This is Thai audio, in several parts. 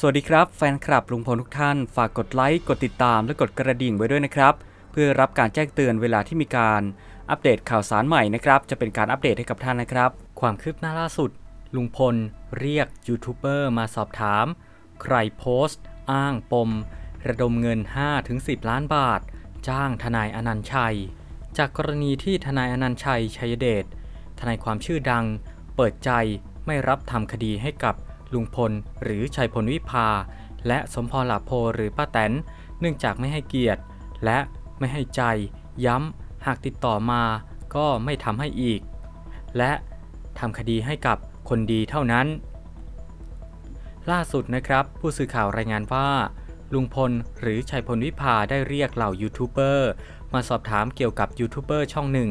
สวัสดีครับแฟนคลับลุงพลทุกท่าน ฝากกดไลค์ กดติดตามและกดกระดิ่งไว้ด้วยนะครับ เพื่อรับการแจ้งเตือนเวลาที่มีการอัปเดตข่าวสารใหม่นะครับ จะเป็นการอัปเดตให้กับท่านนะครับ ความคืบหน้าล่าสุด ลุงพลเรียกยูทูบเบอร์มาสอบถาม ใครโพสต์ อ้างปม ระดมเงิน 5-10 ล้านบาท จ้างทนายอนันต์ชัย จากกรณีที่ทนายอนันต์ชัยชัยเดชทนายความชื่อดัง เปิดใจไม่รับทำคดีให้กับ ลุงพล หรือชัยพลวิภา และสมพรหลาโพหรือป้าแตน เนื่องจากไม่ให้เกียรติ และไม่ให้ใจ ย้ำ หากติดต่อมาก็ไม่ทำให้อีก และทำคดีให้กับคนดีเท่านั้น ล่าสุดนะครับ ผู้สื่อข่าวรายงานว่า ลุงพลหรือชัยพลวิภาได้เรียกเหล่ายูทูบเบอร์มาสอบถามเกี่ยวกับยูทูบเบอร์ช่องหนึ่ง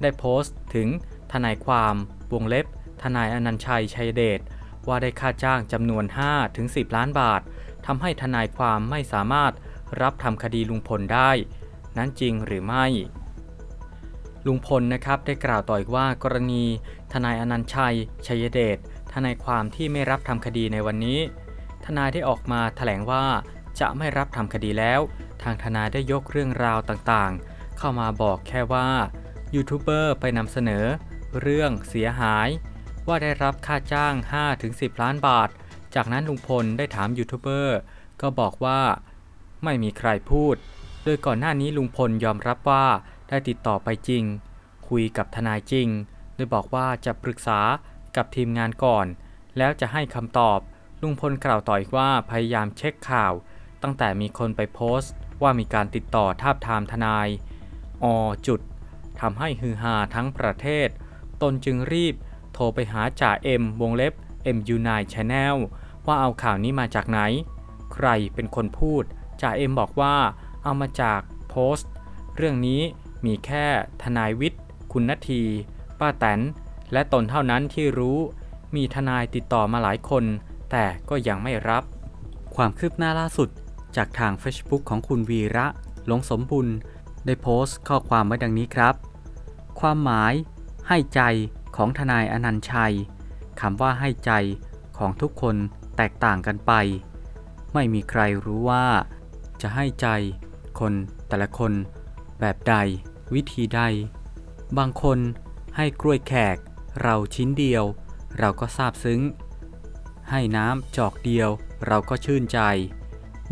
ได้โพสต์ถึงทนายความ วงเล็บ ทนายอนันชัยชัยเดช ว่าได้ค่าจ้างจำนวน 5-10 ล้านบาททำให้ทนายความไม่สามารถรับทำคดีลุงพลได้ นั้นจริงหรือไม่ ลุงพลนะครับได้กล่าวต่ออีกว่ากรณี ทนายอนันต์ชัย ชัยเดชทนายความที่ไม่รับทำคดีในวันนี้ ทนายได้ออกมาแถลงว่าจะไม่รับทำคดีแล้ว ทางทนายได้ยกเรื่องราวต่างๆ เข้ามาบอกแค่ว่ายูทูบเบอร์ไปนำเสนอ เรื่องเสียหาย ว่าได้รับค่าจ้าง 5-10 ล้านบาท จากนั้นลุงพลได้ถามยูทูบเบอร์ก็บอกว่า ไม่มีใครพูด โดยก่อนหน้านี้ลุงพลยอมรับว่าได้ติดต่อไปจริง คุยกับทนายจริง โดยบอกว่าจะปรึกษากับทีมงานก่อน แล้วจะให้คำตอบ ลุงพลกล่าวต่ออีกว่าพยายามเช็คข่าว ตั้งแต่มีคนไปโพสต์ ว่ามีการติดต่อทาบทามทนายอจุดทำให้ฮือฮาทั้งประเทศ ตนจึงรีบ โทรไปหาจ่าเอ็มวงเล็บ MU9 Channel ว่าเอาข่าวนี้มาจากไหน ใครเป็นคนพูด จ่าเอ็มบอกว่าเอามาจากโพสต์ เรื่องนี้มีแค่ทนายวิทย์ คุณนาที ป้าแตน และตนเท่านั้นที่รู้ มีทนายติดต่อมาหลายคน แต่ก็ยังไม่รับ ความคืบหน้าล่าสุด จากทาง Facebook ของคุณวีระหลงสมบุญ ได้โพสต์ข้อความไว้ดังนี้ครับ ความหมาย ให้ใจ ของทนายอนันต์ชัยคำว่าให้ใจของทุกคนแตกต่างกันไป ไม่มีใครรู้ว่า จะให้ใจคนแต่ละคน แบบใด วิธีใด บางคนให้กล้วยแขก เราชิ้นเดียว เราก็ซาบซึ้ง ให้น้ำจอกเดียว เราก็ชื่นใจ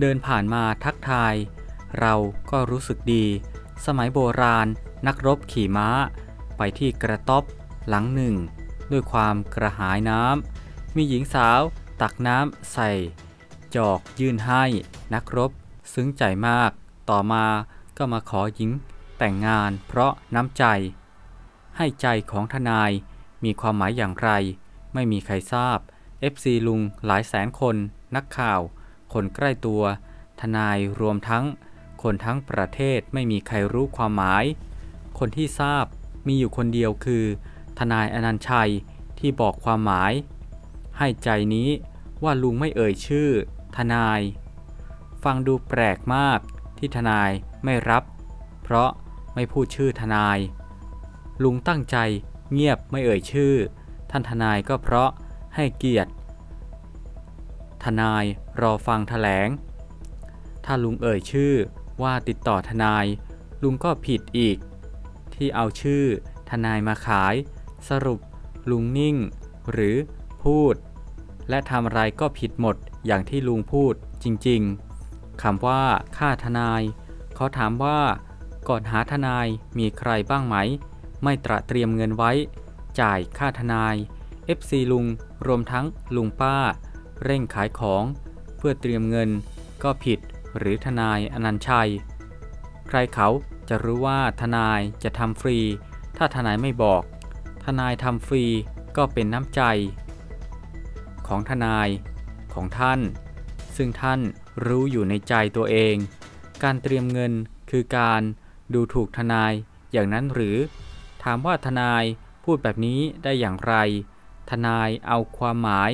เดินผ่านมาทักทาย เราก็รู้สึกดี สมัยโบราณนักรบขี่ม้า ไปที่กระต๊อบ หลังหนึ่ง ด้วยความกระหายน้ำ มีหญิงสาวตักน้ำใส่ จอกยื่นให้นักรบ ซึ้งใจมาก ต่อมาก็มาขอหญิงแต่งงานเพราะน้ำใจ ให้ใจของทนายมีความหมายอย่างไร ไม่มีใครทราบ FC ลุงหลายแสนคน นักข่าว คนใกล้ตัว ทนายรวมทั้ง คนทั้งประเทศไม่มีใครรู้ความหมาย คนที่ทราบมีอยู่คนเดียวคือ ทนายอนันชัยที่บอกความหมาย ให้ใจนี้ว่าลุงไม่เอ่ยชื่อ ทนาย ฟังดูแปลกมากที่ทนายไม่รับ เพราะไม่พูดชื่อทนาย ลุงตั้งใจเงียบไม่เอ่ยชื่อ ท่านทนายก็เพราะให้เกียรติ ทนายรอฟังแถลง ถ้าลุงเอ่ยชื่อว่าติดต่อทนาย ลุงก็ผิดอีก ที่เอาชื่อทนายมาขาย สรุป ลุงนิ่ง หรือพูด และทำอะไรก็ผิดหมดอย่างที่ลุงพูดจริงๆคำว่าค่าทนาย เขาถามว่า ก่อนหาทนายมีใครบ้างไหม ไม่ตระเตรียมเงินไว้ จ่ายค่าทนาย FC ลุงรวมทั้งลุงป้า เร่งขายของ เพื่อเตรียมเงินก็ผิดหรือทนายอนันชัย ใครเขาจะรู้ว่าทนายจะทำฟรี ถ้าทนายไม่บอก ทนายทำฟรีก็เป็นน้ำใจ ของทนายของท่าน ซึ่งท่านรู้อยู่ในใจตัวเอง การเตรียมเงินคือการดูถูกทนายอย่างนั้นหรือ ถามว่าทนายพูดแบบนี้ได้อย่างไร ทนายเอาความหมาย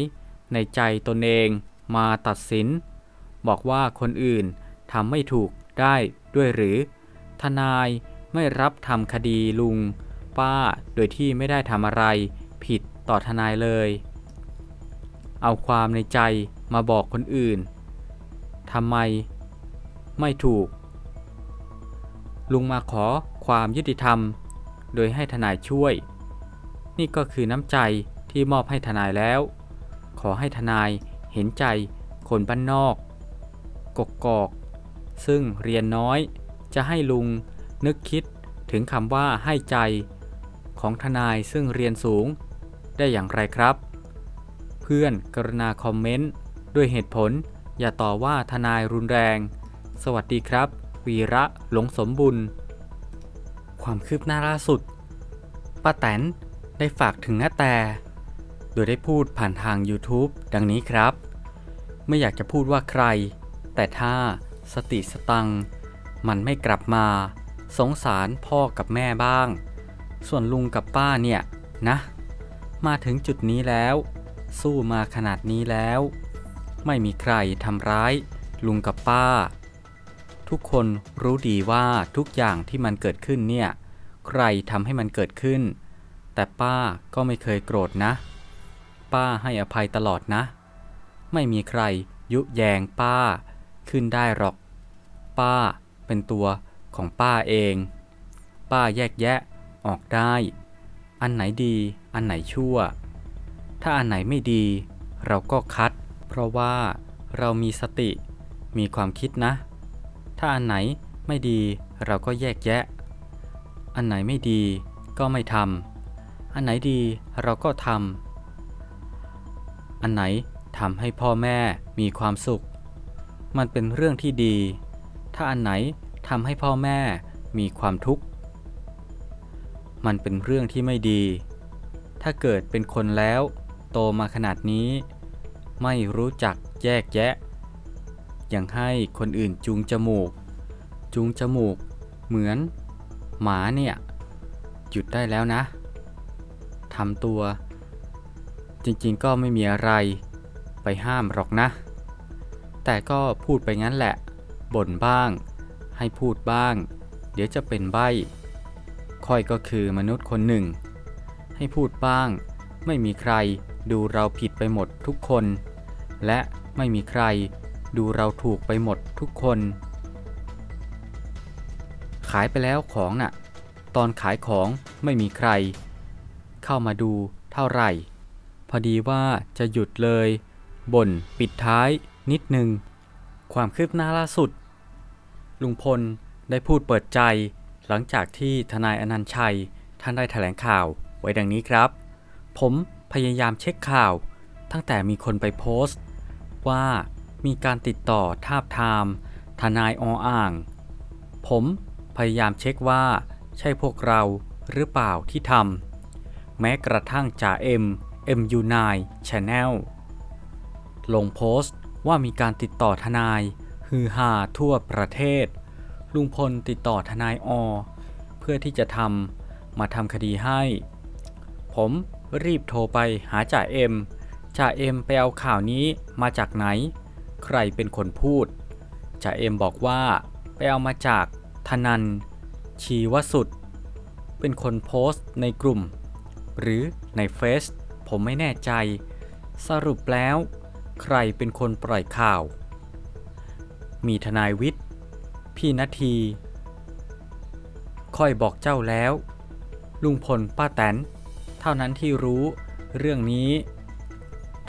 ในใจตนเองมาตัดสิน บอกว่าคนอื่นทำไม่ถูกได้ด้วยหรือ ทนายไม่รับทำคดีลุง ป้า โดยที่ไม่ได้ทำอะไร ผิดต่อทนายเลย เอาความในใจมาบอกคนอื่นทำไม ไม่ถูก ลุงมาขอความยุติธรรม โดยให้ทนายช่วย นี่ก็คือน้ำใจที่มอบให้ทนายแล้ว ขอให้ทนายเห็นใจคนบ้านนอก กกอก ซึ่งเรียนน้อยจะให้ลุงนึกคิดถึงคำว่าให้ใจ ของทนายซึ่งเรียนสูง ได้อย่างไรครับ เพื่อนกรุณาคอมเมนต์ด้วยเหตุผล อย่าต่อว่าทนายรุนแรง สวัสดีครับ วีระหลงสมบุญ ความคืบหน้าล่าสุดป้าแตนได้ฝากถึงน้าแต่ โดยได้พูดผ่านทาง YouTube ดังนี้ครับ ไม่อยากจะพูดว่าใคร แต่ถ้าสติสตัง มันไม่กลับมา สงสารพ่อกับแม่บ้าง ส่วนลุงกับป้าเนี่ยนะ มาถึงจุดนี้แล้ว สู้มาขนาดนี้แล้ว ไม่มีใครทำร้าย ลุงกับป้า ทุกคนรู้ดีว่าทุกอย่างที่มันเกิดขึ้นเนี่ย ใครทำให้มันเกิดขึ้น แต่ป้าก็ไม่เคยโกรธนะ ป้าให้อภัยตลอดนะ ไม่มีใครยุแยงป้าขึ้นได้หรอก ป้าเป็นตัวของป้าเอง ป้าแยกแยะ ออกได้ อันไหนดี อันไหนชั่ว ถ้าอันไหนไม่ดี เราก็คัด เพราะว่าเรามีสติ มีความคิดนะ ถ้าอันไหนไม่ดีเราก็แยกแยะ อันไหนไม่ดีก็ไม่ทำ อันไหนดีเราก็ทำ อันไหนทำให้พ่อแม่มีความสุข มันเป็นเรื่องที่ดี ถ้าอันไหนทำให้พ่อแม่มีความทุกข์ มันเป็นเรื่องที่ไม่ดี ถ้าเกิดเป็นคนแล้ว โตมาขนาดนี้ ไม่รู้จักแยกแยะยังให้คนอื่นจูงจมูก จูงจมูก เหมือน หมาเนี่ย หยุดได้แล้วนะทำตัว จริงๆก็ไม่มีอะไร ไปห้ามหรอกนะ แต่ก็พูดไปงั้นแหละ บ่นบ้าง ให้พูดบ้าง เดี๋ยวจะเป็นใบ้ ค่อยก็คือมนุษย์คนหนึ่ง ให้พูดบ้าง ไม่มีใครดูเราผิดไปหมดทุกคน และไม่มีใครดูเราถูกไปหมดทุกคน ขายไปแล้วของน่ะ ตอนขายของไม่มีใคร เข้ามาดูเท่าไหร่ พอดีว่าจะหยุดเลยบ่นปิดท้ายนิดนึง ความคืบหน้าล่าสุด ลุงพลได้พูดเปิดใจ หลังจากที่ทนายอนันต์ชัย ท่านได้แถลงข่าวไว้ดังนี้ครับ ผมพยายามเช็คข่าว ตั้งแต่มีคนไปโพสต์ ว่ามีการติดต่อทาบทาม ทนายออ่าง ผมพยายามเช็คว่า ใช่พวกเราหรือเปล่าที่ทำแม้กระทั่งจ่าเอ็ม MU9 Channel ลงโพสต์ว่ามีการติดต่อทนายฮือฮาทั่วประเทศ ลุงพลติดต่อทนายอ เพื่อที่จะทำมาทำคดีให้ ผมรีบโทรไปหาจ่าเอ็ม จ่าเอ็มไปเอาข่าวนี้มาจากไหน ใครเป็นคนพูด จ่าเอ็มบอกว่าไปเอามาจากธนัน ชีวสุด เป็นคนโพสต์ในกลุ่ม หรือในเฟซผมไม่แน่ใจ สรุปแล้ว ใครเป็นคนปล่อยข่าว มีทนายวิทย์ พี่นาที ค่อยบอกเจ้าแล้ว ลุงพลป้าแตน เท่านั้นที่รู้เรื่องนี้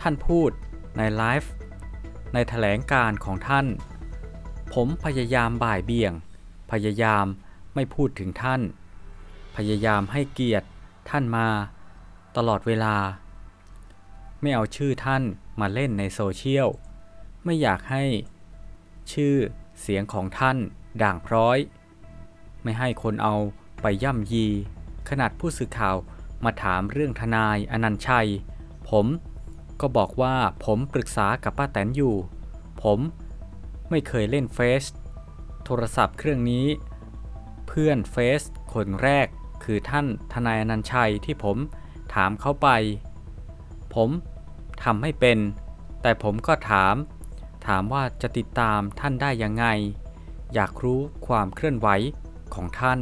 ท่านพูดในไลฟ์ในแถลงการของท่าน ผมพยายามบ่ายเบี่ยง พยายามไม่พูดถึงท่าน พยายามให้เกียรติท่านมา ตลอดเวลา ไม่เอาชื่อท่านมาเล่นในโซเชียล ไม่อยากให้ ชื่อเสียงของท่าน ด่างพร้อย ไม่ให้คนเอาไปย่ำยี ขนาดผู้สื่อข่าวมาถามเรื่องทนายอนันชัย ผมก็บอกว่าผมปรึกษากับป้าแตนอยู่ ผมไม่เคยเล่นเฟซโทรศัพท์เครื่องนี้ เพื่อนเฟซคนแรกคือท่านทนายอนันชัยที่ผมถามเข้าไป ผมทำไม่เป็น แต่ผมก็ถาม ถามว่าจะติดตามท่านได้ยังไง อยากรู้ความเคลื่อนไหวของท่าน